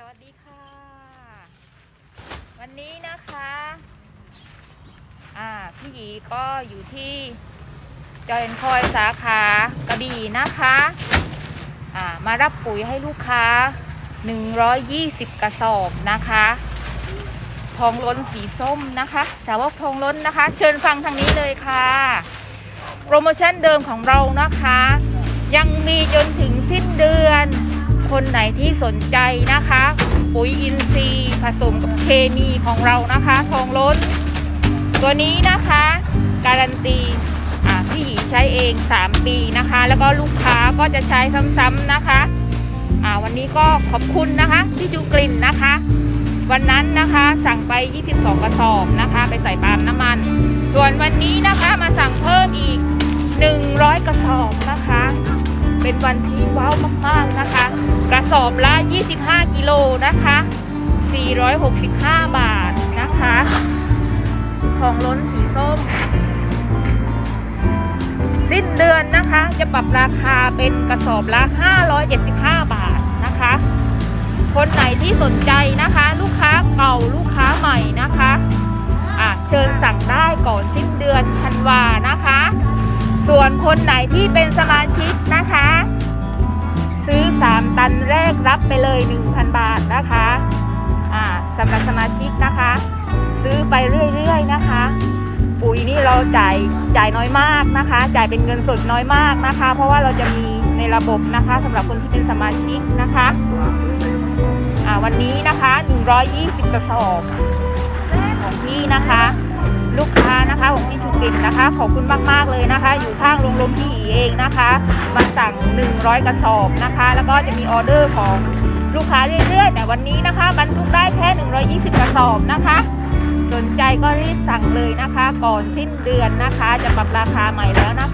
สวัสดีค่ะ วันนี้นะคะอ่าพี่หยีก็อยู่ที่จอยนคอยสาขากระบี่นะคะอ่ามารับปุ๋ยให้ลูกค้า 120 กระสอบนะคะทองล้นสีส้มนะคะ สาวกทองล้นนะคะ เชิญฟังทางนี้เลยค่ะ โปรโมชั่นเดิมของเรานะคะ ยังมีจนถึงสิ้นเดือน คนไหนที่สนใจนะคะ ปุ๋ยอินทรีย์ผสมกับเคมีของเรานะคะ ทองล้น ตัวนี้นะคะ การันตีอ่าพี่หยีใช้เอง 3 ปีนะคะ แล้วก็ลูกค้าก็จะใช้ซ้ำๆนะคะอ่าวันนี้ก็ขอบคุณนะคะพี่จูกลิ่นนะคะ วันนั้นนะคะสั่งไป 22 กระสอบนะคะ ไปใส่ปาล์มน้ำมัน ส่วนวันนี้นะคะมาสั่งเพิ่มอีก 100 กระสอบนะคะ เป็นวันที่ว้าวมากๆนะคะ กระสอบละ 25 กิโลนะคะ 465 บาทนะคะของล้นสีส้ม สิ้นเดือนนะคะ จะปรับราคาเป็นกระสอบละ 575 บาทนะคะ คนไหนที่สนใจนะคะ ลูกค้าเก่าลูกค้าใหม่นะคะะเชิญสั่งได้ก่อนสิ้นเดือนธันวานะคะ ส่วนคนไหนที่เป็นสมาชิก ตันแรกรับไปเลย 1,000 บาทนะคะอ่าสำหรับสมาชิกนะคะ ซื้อไปเรื่อยๆนะคะ ปุ๋ยนี่เราจ่ายจ่ายน้อยมากนะคะ จ่ายเป็นเงินสดน้อยมากนะคะ เพราะว่าเราจะมีในระบบนะคะสำหรับคนที่เป็นสมาชิกนะคะอ่าวันนี้นะคะ 120กระสอบของพี่นะคะ ลูกค้านะคะของ นะคะ ขอบคุณมากๆเลยนะคะ อยู่ข้างโรงลมพี่อีเองนะคะ มาสั่ง 100 กระสอบนะคะ แล้วก็จะมีออเดอร์ของลูกค้าเรื่อยๆ แต่วันนี้นะคะบรรทุกได้แค่ 120 กระสอบนะคะ สนใจก็รีบสั่งเลยนะคะ ก่อนสิ้นเดือนนะคะ จะปรับราคาใหม่แล้วนะ